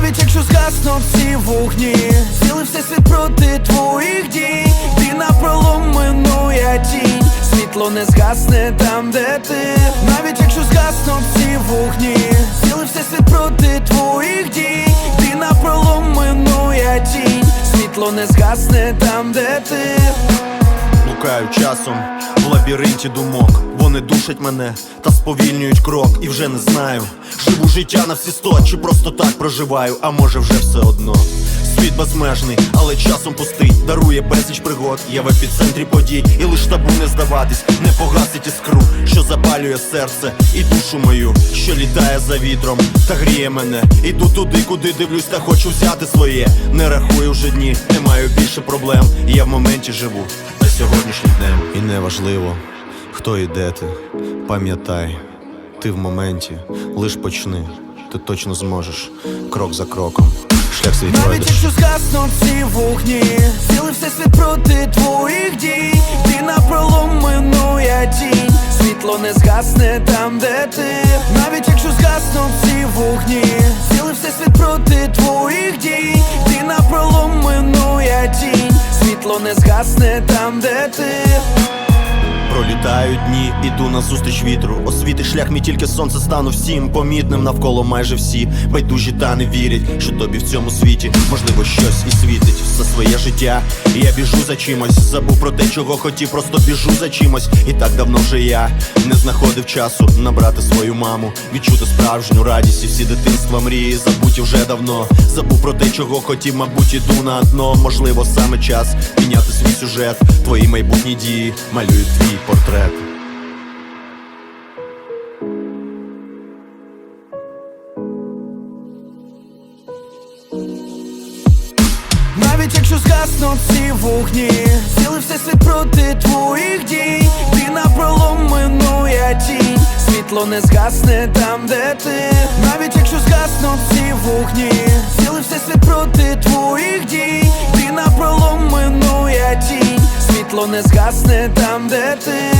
згаснуть всі вогні, цілий всесвіт проти твоїх дій, ти напролом минує тінь, світло не згасне там, де ти, навіть якщо згаснуть всі вогні, цілий всесвіт проти твоїх дій, ти напролом минує тінь, світло не згасне там, де ти. Блукаю часом в лабіринті думок. Вони душать мене та сповільнюють крок. І вже не знаю, живу життя на всі сто, чи просто так проживаю, а може вже все одно. Світ безмежний, але часом пустий, дарує безліч пригод. Я в епіцентрі подій, і лиш табу не здаватись, не погасить іскру, що запалює серце і душу мою, що літає за вітром та гріє мене. Іду туди, куди дивлюсь, та хочу взяти своє. Не рахую вже дні, не маю більше проблем. Я в моменті живу та сьогоднішнім днем. І неважливо, хто і де ти, пам'ятай, ти в моменті, лиш почни, ти точно зможеш. Крок за кроком. Шлях свій Навіть пройдеш. якщо згаснуть всі вогні, цілий всесвіт проти твоїх дій, ти напролом минує тінь, світло не згасне там, де ти, навіть якщо згаснуть всі вогні, цілий всесвіт проти твоїх дій, ти напролом минує тінь, світло не згасне там, де ти. Пролітають дні, іду на зустріч вітру. Освіти шлях мій тільки сонце стану всім помітним. Навколо майже всі байдужі та не вірять, що тобі в цьому світі. Можливо щось і світить своє життя. І я біжу за чимось, забув про те, чого хотів, просто біжу за чимось. І так давно вже я не знаходив часу набрати свою маму, відчути справжню радість і всі дитинства мрії забуті вже давно. Забув про те, чого хотів, мабуть, іду на дно. Можливо, саме час міняти свій сюжет. Твої майбутні дії малюють твій портрет. Навіть якщо згаснуть всі вогні, цілий всесвіт проти твоїх дій, ти напролом минує тінь, світло не згасне там, де ти, навіть якщо згаснуть всі вогні, цілий всесвіт проти твоїх дій, ти напролом минує тінь, світло не згасне там, де ти.